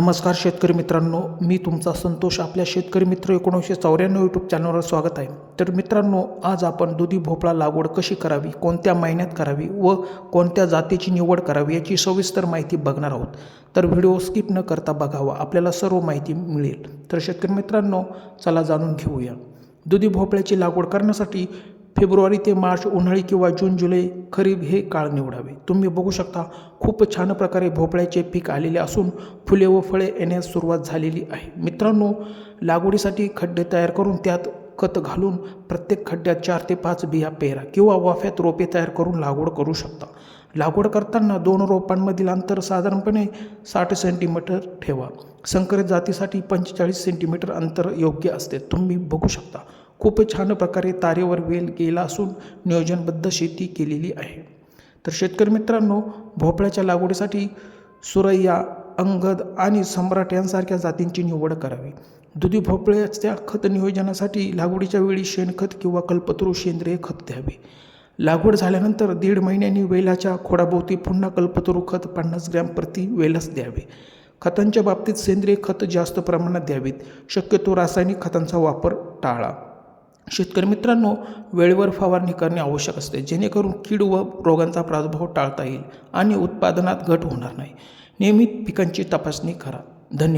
नमस्कार शेतकरी मित्रांनो मी तुमचा संतोष आपल्या शेतकरी मित्र एकोणीसशे चौऱ्याण्णव यूट्यूब चॅनलवर स्वागत आहे. तर मित्रांनो आज आपण दुधी भोपळा लागवड कशी करावी कोणत्या महिन्यात करावी व कोणत्या जातीची निवड करावी याची सविस्तर माहिती बघणार आहोत. तर व्हिडिओ स्किप न करता बघावा आपल्याला सर्व माहिती मिळेल. तर शेतकरी मित्रांनो चला जाणून घेऊया. दुधी भोपळ्याची लागवड करण्यासाठी फेब्रुवारी ते मार्च उन्हाळी किंवा जून जुलै खरीप हे काळ निवडावे. तुम्ही बघू शकता खूप छान प्रकारे भोपळ्याचे पीक आलेले असून फुले व फळे येण्यास सुरुवात झालेली आहे. मित्रांनो लागवडीसाठी खड्डे तयार करून त्यात खत घालून प्रत्येक खड्ड्यात चार ते पाच बिया पेरा किंवा वाफ्यात रोपे तयार करून लागवड करू शकता. लागवड करताना दोन रोपांमधील अंतर साधारणपणे साठ सेंटीमीटर ठेवा. संकरित जातीसाठी पंचेचाळीस सेंटीमीटर अंतर योग्य असते. तुम्ही बघू शकता खूप छान प्रकारे तारेवर वेल गेला असून नियोजनबद्ध शेती केलेली आहे. तर शेतकरी मित्रांनो भोपळ्याच्या लागवडीसाठी सुरैया अंगद आणि सम्राट यांसारख्या जातींची निवड करावी. दुधी भोपळ्याच्या खत नियोजनासाठी लागवडीच्या वेळी शेणखत किंवा कल्पतरू सेंद्रिय खत द्यावे. लागवड झाल्यानंतर दीड महिन्यांनी वेलाच्या खोडाभोवती पुन्हा कल्पतरू खत पन्नास ग्रॅम प्रति वेलच द्यावे. खतांच्या बाबतीत सेंद्रिय खत जास्त प्रमाणात द्यावीत. शक्यतो रासायनिक खतांचा वापर टाळा. शेतकरी मित्रांनो वेळेवर फवारणी करणे आवश्यक असते. जेणेकरून कीड व रोगांचा प्रादुर्भाव टाळता येईल आणि उत्पादनात घट होणार नाही. नियमित पिकांची तपासणी करा. धन्यवाद.